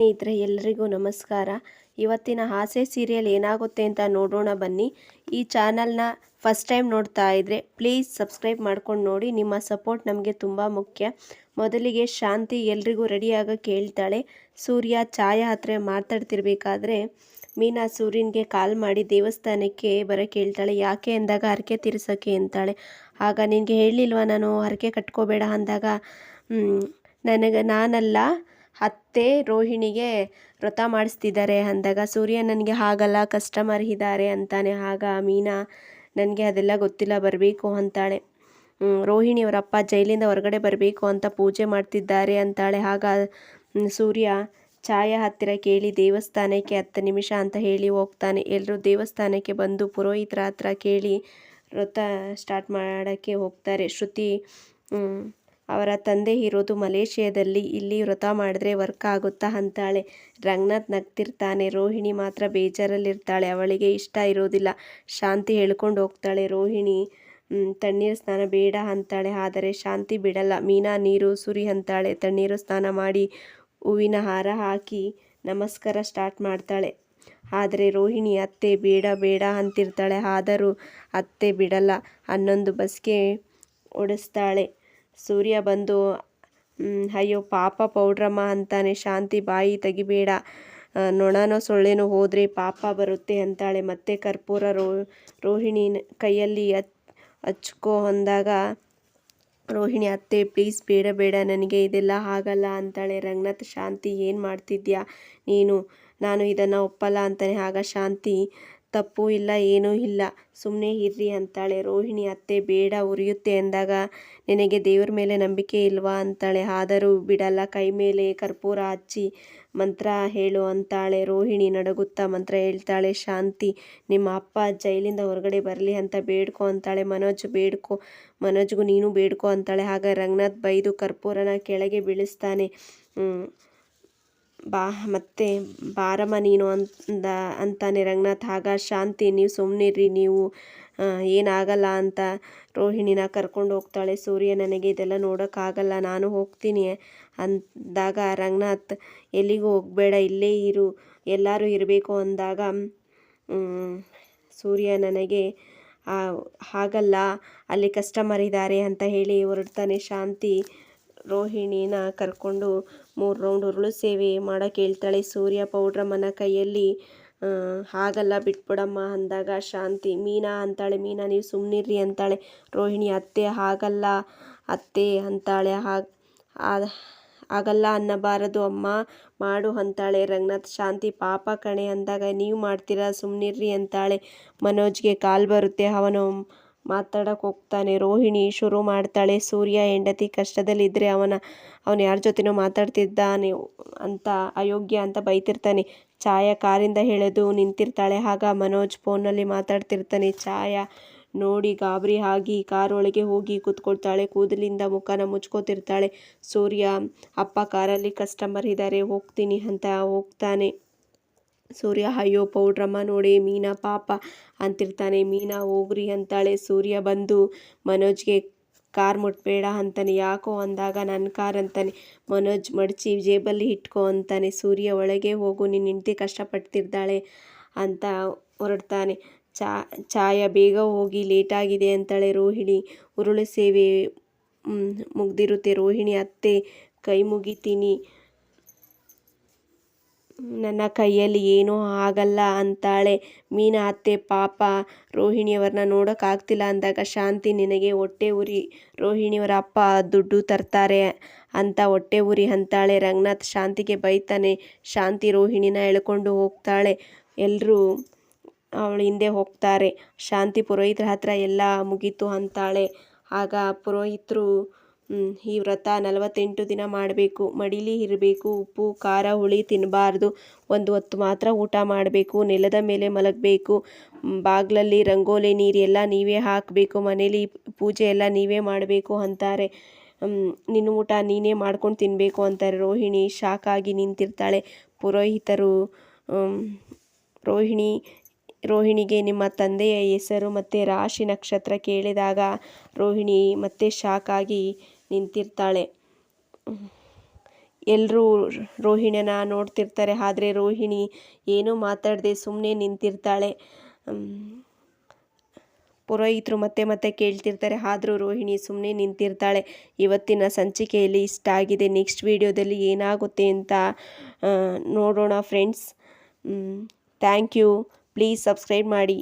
ಸ್ನೇಹಿತರೆ ಎಲ್ಲರಿಗೂ ನಮಸ್ಕಾರ. ಇವತ್ತಿನ ಹಾಸ್ಯ ಸೀರಿಯಲ್ ಏನಾಗುತ್ತೆ ಅಂತ ನೋಡೋಣ ಬನ್ನಿ. ಈ ಚಾನಲ್ನ ಫಸ್ಟ್ ಟೈಮ್ ನೋಡ್ತಾ ಇದ್ರೆ ಪ್ಲೀಸ್ ಸಬ್ಸ್ಕ್ರೈಬ್ ಮಾಡ್ಕೊಂಡು ನೋಡಿ. ನಿಮ್ಮ ಸಪೋರ್ಟ್ ನಮಗೆ ತುಂಬ ಮುಖ್ಯ. ಮೊದಲಿಗೆ ಶಾಂತಿ ಎಲ್ರಿಗೂ ರೆಡಿ ಕೇಳ್ತಾಳೆ. ಸೂರ್ಯ ಛಾಯಾ ಹತ್ರ ಮಾತಾಡ್ತಿರ್ಬೇಕಾದ್ರೆ ಮೀನಾ ಸೂರ್ಯನಿಗೆ ಕಾಲ್ ಮಾಡಿ ದೇವಸ್ಥಾನಕ್ಕೆ ಬರ ಕೇಳ್ತಾಳೆ. ಯಾಕೆ ಅಂದಾಗ ಹರಕೆ ತೀರ್ಸೋಕ್ಕೆ ಅಂತಾಳೆ. ಆಗ ನಿನಗೆ ಹೇಳಲಿಲ್ವ ನಾನು ಹರಕೆ ಕಟ್ಕೋಬೇಡ ಅಂದಾಗ ನನಗೆ ನಾನಲ್ಲ ಅತ್ತೆ ರೋಹಿಣಿಗೆ ವ್ರತ ಮಾಡಿಸ್ತಿದ್ದಾರೆ ಅಂದಾಗ ಸೂರ್ಯ ನನಗೆ ಹಾಗಲ್ಲ ಕಸ್ಟಮರ್ ಇದ್ದಾರೆ ಅಂತಾನೆ. ಆಗ ಮೀನಾ, ನನಗೆ ಅದೆಲ್ಲ ಗೊತ್ತಿಲ್ಲ, ಬರಬೇಕು ಅಂತಾಳೆ. ರೋಹಿಣಿಯವರ ಅಪ್ಪ ಜೈಲಿಂದ ಹೊರಗಡೆ ಬರಬೇಕು ಅಂತ ಪೂಜೆ ಮಾಡ್ತಿದ್ದಾರೆ ಅಂತಾಳೆ. ಆಗ ಸೂರ್ಯ ಛಾಯಾ ಹತ್ತಿರ ಕೇಳಿ ದೇವಸ್ಥಾನಕ್ಕೆ ಹತ್ತು ನಿಮಿಷ ಅಂತ ಹೇಳಿ ಹೋಗ್ತಾನೆ. ಎಲ್ಲರೂ ದೇವಸ್ಥಾನಕ್ಕೆ ಬಂದು ಪುರೋಹಿತರ ಹತ್ರ ಕೇಳಿ ವ್ರತ ಸ್ಟಾರ್ಟ್ ಮಾಡೋಕ್ಕೆ ಹೋಗ್ತಾರೆ. ಶ್ರುತಿ ಅವರ ತಂದೆ ಇರೋದು ಮಲೇಷ್ಯಾದಲ್ಲಿ ಇಲ್ಲಿ ವ್ರತ ಮಾಡಿದ್ರೆ ವರ್ಕ್ ಆಗುತ್ತಾ ಅಂತಾಳೆ. ರಂಗನಾಥ್ ನಗ್ತಿರ್ತಾನೆ. ರೋಹಿಣಿ ಮಾತ್ರ ಬೇಜಾರಲ್ಲಿರ್ತಾಳೆ. ಅವಳಿಗೆ ಇಷ್ಟ ಇರೋದಿಲ್ಲ. ಶಾಂತಿ ಹೇಳ್ಕೊಂಡು ಹೋಗ್ತಾಳೆ. ರೋಹಿಣಿ ತಣ್ಣೀರು ಸ್ನಾನ ಬೇಡ ಅಂತಾಳೆ. ಆದರೆ ಶಾಂತಿ ಬಿಡಲ್ಲ. ಮೀನಾ, ನೀರು, ಸುರಿ ಅಂತಾಳೆ. ತಣ್ಣೀರು ಸ್ನಾನ ಮಾಡಿ ಹೂವಿನ ಹಾರ ಹಾಕಿ ನಮಸ್ಕಾರ ಸ್ಟಾರ್ಟ್ ಮಾಡ್ತಾಳೆ. ಆದರೆ ರೋಹಿಣಿ, ಅತ್ತೆ, ಬೇಡ ಬೇಡ ಅಂತಿರ್ತಾಳೆ. ಆದರೂ ಅತ್ತೆ ಬಿಡಲ್ಲ. ಹನ್ನೊಂದು ಬಸ್ಗೆ ಓಡಿಸ್ತಾಳೆ. ಸೂರ್ಯ ಬಂದು ಅಯ್ಯೋ, ಪಾಪ ಪೌಡ್ರಮ್ಮ ಅಂತಾನೆ, ಶಾಂತಿ ಬಾಯಿ ತೆಗಿಬೇಡ. ನೊಣನೋ ಸೊಳ್ಳೆನೋ ಹೋದರೆ ಪಾಪ ಬರುತ್ತೆ ಅಂತಾಳೆ. ಮತ್ತೆ ಕರ್ಪೂರ ರೋ, ರೋಹಿಣಿ ಕೈಯಲ್ಲಿ ಹಚ್ ಹಚ್ಕೋ ಅಂದಾಗ, ರೋಹಿಣಿ, ಅತ್ತೆ ಪ್ಲೀಸ್ ಬೇಡ ಬೇಡ, ನನಗೆ ಇದೆಲ್ಲ ಆಗಲ್ಲ ಅಂತಾಳೆ. ರಂಗನಾಥ್, ಶಾಂತಿ, ಏನು ಮಾಡ್ತಿದ್ಯಾ? ನೀನು, ನಾನು ಇದನ್ನು ಒಪ್ಪಲ್ಲ ಅಂತಾನೆ. ಆಗ ಶಾಂತಿ ತಪ್ಪು ಇಲ್ಲ, ಏನೂ ಇಲ್ಲ. ಸುಮ್ಮನೆ ಇರ್ರಿ ಅಂತಾಳೆ. ರೋಹಿಣಿ ಅತ್ತೆ, ಬೇಡ, ಉರಿಯುತ್ತೆ ಅಂದಾಗ, ನಿನಗೆ ದೇವ್ರ ಮೇಲೆ ನಂಬಿಕೆ ಇಲ್ವಾ ಅಂತಾಳೆ. ಆದರೂ ಬಿಡಲ್ಲ, ಕೈ ಮೇಲೆ ಕರ್ಪೂರ ಹಚ್ಚಿ ಮಂತ್ರ ಹೇಳು ಅಂತಾಳೆ. ರೋಹಿಣಿ ನಡಗುತ್ತಾ ಮಂತ್ರ ಹೇಳ್ತಾಳೆ. ಶಾಂತಿ, ನಿಮ್ಮ ಅಪ್ಪ ಜೈಲಿಂದ ಹೊರಗಡೆ ಬರಲಿ ಅಂತ ಬೇಡ್ಕೊ ಅಂತಾಳೆ. ಮನೋಜ್, ಬೇಡ್ಕೊ. ಮನೋಜ್ಗೂ ನೀನು ಬೇಡ್ಕೊ ಅಂತಾಳೆ. ಆಗ ರಂಗನಾಥ್ ಬೈದು ಕರ್ಪೂರನ ಕೆಳಗೆ ಬೀಳಿಸ್ತಾನೆ. ಬಾ, ಮತ್ತೆ ಬಾರಮ್ಮ ನೀನು ಅಂದ, ಅಂತಾನೆ ರಂಗನಾಥ್, ಆಗ ಶಾಂತಿ, ನೀವು ಸುಮ್ಮನಿರ್ರಿ ನೀವು ಏನಾಗಲ್ಲ ಅಂತ ರೋಹಿಣಿನ ಕರ್ಕೊಂಡು ಹೋಗ್ತಾಳೆ. ಸೂರ್ಯ, ನನಗೆ ಇದೆಲ್ಲ ನೋಡೋಕ್ಕಾಗಲ್ಲ, ನಾನು ಹೋಗ್ತೀನಿ ಅಂದಾಗ ರಂಗನಾಥ್, ಎಲ್ಲಿಗೂ ಹೋಗಬೇಡ, ಇಲ್ಲೇ ಇರು, ಎಲ್ಲರೂ ಇರಬೇಕು ಅಂದಾಗ ಸೂರ್ಯ ನನಗೆ ಹಾಗಲ್ಲ, ಅಲ್ಲಿ ಕಸ್ಟಮರ್ ಇದ್ದಾರೆ ಅಂತ ಹೇಳಿ ಹೊರಡ್ತಾನೆ ಶಾಂತಿ. ರೋಹಿಣಿನ ಕರ್ಕೊಂಡು ಮೂರು ರೌಂಡ್ ಉರುಳು ಸೇವೆ ಮಾಡೋಕೆ ಹೇಳ್ತಾಳೆ ಸೂರ್ಯ ಪೌಡ್ರಮ್ಮನ ಕೈಯಲ್ಲಿ. ಹಾಗಲ್ಲ ಬಿಟ್ಬಿಡಮ್ಮ ಅಂದಾಗ ಶಾಂತಿ. ಮೀನಾ ಅಂತಾಳೆ. ಮೀನಾ, ನೀವು ಸುಮ್ಮನಿರ್ರಿ ಅಂತಾಳೆ. ರೋಹಿಣಿ, ಅತ್ತೆ, ಹಾಗಲ್ಲ, ಅತ್ತೆ ಅಂತಾಳೆ. ಹಾಗೆ ಆಗಲ್ಲ ಅನ್ನಬಾರದು ಅಮ್ಮ. ಮಾಡು ಅಂತಾಳೆ ರಂಗನಾಥ್. ಶಾಂತಿ, ಪಾಪ ಕಣೆ ಅಂದಾಗ, ನೀವು ಮಾಡ್ತೀರಾ ಸುಮ್ಮನಿರ್ರಿ ಅಂತಾಳೆ. ಮನೋಜ್ಗೆ ಕಾಲು ಬರುತ್ತೆ. ಅವನು ಮಾತಾಡೋಕೆ ಹೋಗ್ತಾನೆ. ರೋಹಿಣಿ ಶುರು ಮಾಡ್ತಾಳೆ. ಸೂರ್ಯ ಹೆಂಡತಿ ಕಷ್ಟದಲ್ಲಿದ್ದರೆ ಅವನ, ಅವನು ಯಾರ ಜೊತೆನೋ ಮಾತಾಡ್ತಿದ್ದಾನೆ ಅಂತ, ಅಯೋಗ್ಯ ಅಂತ ಬೈತಿರ್ತಾನೆ. ಛಾಯಾ ಕಾರಿಂದ ಎಳೆದು ನಿಂತಿರ್ತಾಳೆ. ಆಗ ಮನೋಜ್ ಫೋನಲ್ಲಿ ಮಾತಾಡ್ತಿರ್ತಾನೆ. ಛಾಯಾ ನೋಡಿ ಗಾಬರಿ ಆಗಿ ಕಾರ್ ಒಳಗೆ ಹೋಗಿ ಕೂತ್ಕೊಳ್ತಾಳೆ. ಕೂದಲಿಂದ ಮುಖನ ಮುಚ್ಕೋತಿರ್ತಾಳೆ. ಸೂರ್ಯ, ಅಪ್ಪ, ಕಾರಲ್ಲಿ ಕಸ್ಟಮರ್ ಇದ್ದಾರೆ ಹೋಗ್ತೀನಿ ಅಂತ ಹೋಗ್ತಾನೆ. ಸೂರ್ಯ, ಅಯ್ಯೋ, ಪೌಡ್ರಮ್ಮ ನೋಡಿ, ಮೀನಾ ಪಾಪ ಅಂತಿರ್ತಾನೆ. ಮೀನಾ ಹೋಗ್ರಿ ಅಂತಾಳೆ. ಸೂರ್ಯ ಬಂದು ಮನೋಜ್ಗೆ ಕಾರ್ ಮುಟ್ಬೇಡ ಅಂತಾನೆ. ಯಾಕೋ ಅಂದಾಗ ನನ್ನ ಕಾರ್ ಅಂತಾನೆ. ಮನೋಜ್ ಮಡಚಿ ಜೇಬಲ್ಲಿ ಇಟ್ಕೋ ಅಂತಾನೆ. ಸೂರ್ಯ, ಒಳಗೆ ಹೋಗು ನಿನ್ನ ಹೆಂಡ್ತಿ ಕಷ್ಟಪಡ್ತಿದ್ದಾಳೆ ಅಂತ ಹೊರಡ್ತಾನೆ. ಚಾ ಚಾಯ ಬೇಗ ಹೋಗಿ ಲೇಟಾಗಿದೆ ಅಂತಾಳೆ ರೋಹಿಣಿ. ಉರುಳು ಸೇವೆ ಮುಗ್ದಿರುತ್ತೆ. ರೋಹಿಣಿ ಅತ್ತೆ ಕೈ ಮುಗಿತೀನಿ. ನನ್ನ ಕೈಯಲ್ಲಿ ಏನೂ ಆಗಲ್ಲ ಅಂತಾಳೆ. ಮೀನಾ ಅತ್ತೆ, ಪಾಪ ರೋಹಿಣಿಯವ್ರನ್ನ ನೋಡೋಕ್ಕಾಗ್ತಿಲ್ಲ ಅಂದಾಗ ಶಾಂತಿ ನಿನಗೆ ಹೊಟ್ಟೆ ಉರಿ. ರೋಹಿಣಿಯವರ ಅಪ್ಪ ದುಡ್ಡು ತರ್ತಾರೆ ಅಂತ ಹೊಟ್ಟೆ ಉರಿ ಅಂತಾಳೆ. ರಂಗನಾಥ್ ಶಾಂತಿಗೆ ಬೈತಾನೆ. ಶಾಂತಿ ರೋಹಿಣಿನ ಎಳ್ಕೊಂಡು ಹೋಗ್ತಾಳೆ. ಎಲ್ಲರೂ ಅವಳು ಹಿಂದೆ ಹೋಗ್ತಾರೆ. ಶಾಂತಿ ಪುರೋಹಿತ್ರ ಹತ್ರ ಎಲ್ಲ ಮುಗೀತು ಅಂತಾಳೆ. ಆಗ ಪುರೋಹಿತರು ಈ ವ್ರತ ನಲವತ್ತೆಂಟು ದಿನ ಮಾಡಬೇಕು. ಮಡಿಲಿ ಇರಬೇಕು. ಉಪ್ಪು, ಖಾರ, ಹುಳಿ ತಿನ್ನಬಾರ್ದು ಒಂದು ಹೊತ್ತು ಮಾತ್ರ ಊಟ ಮಾಡಬೇಕು. ನೆಲದ ಮೇಲೆ ಮಲಗಬೇಕು. ಬಾಗಿಲಲ್ಲಿ ರಂಗೋಲಿ, ನೀರೆಲ್ಲ ನೀವೇ ಹಾಕಬೇಕು. ಮನೇಲಿ ಪೂಜೆ ಎಲ್ಲ ನೀವೇ ಮಾಡಬೇಕು ಅಂತಾರೆ. ನಿನ್ನ ಊಟ ನೀನೇ ಮಾಡ್ಕೊಂಡು ತಿನ್ನಬೇಕು ಅಂತಾರೆ. ರೋಹಿಣಿ ಶಾಕಾಗಿ ನಿಂತಿರ್ತಾಳೆ. ಪುರೋಹಿತರು ರೋಹಿಣಿ, ರೋಹಿಣಿಗೆ ನಿಮ್ಮ ತಂದೆಯ ಹೆಸರು ಮತ್ತು ರಾಶಿ ನಕ್ಷತ್ರ ಕೇಳಿದಾಗ ರೋಹಿಣಿ ಮತ್ತೆ ಶಾಕಾಗಿ ನಿಂತಿರ್ತಾಳೆ. ಎಲ್ಲರೂ ರೋಹಿಣಿಯನ್ನ ನೋಡ್ತಿರ್ತಾರೆ, ಆದರೆ ರೋಹಿಣಿ ಏನೂ ಮಾತಾಡದೆ ಸುಮ್ಮನೆ ನಿಂತಿರ್ತಾಳೆ. ಪುರೋಹಿತರು ಮತ್ತೆ ಮತ್ತೆ ಕೇಳ್ತಿರ್ತಾರೆ, ಆದರೂ ರೋಹಿಣಿ ಸುಮ್ಮನೆ ನಿಂತಿರ್ತಾಳೆ. ಇವತ್ತಿನ ಸಂಚಿಕೆಯಲ್ಲಿ ಇಷ್ಟ ಆಗಿದೆ. ನೆಕ್ಸ್ಟ್ ವಿಡಿಯೋದಲ್ಲಿ ಏನಾಗುತ್ತೆ ಅಂತ ನೋಡೋಣ friends. Thank you. Please subscribe ಮಾಡಿ.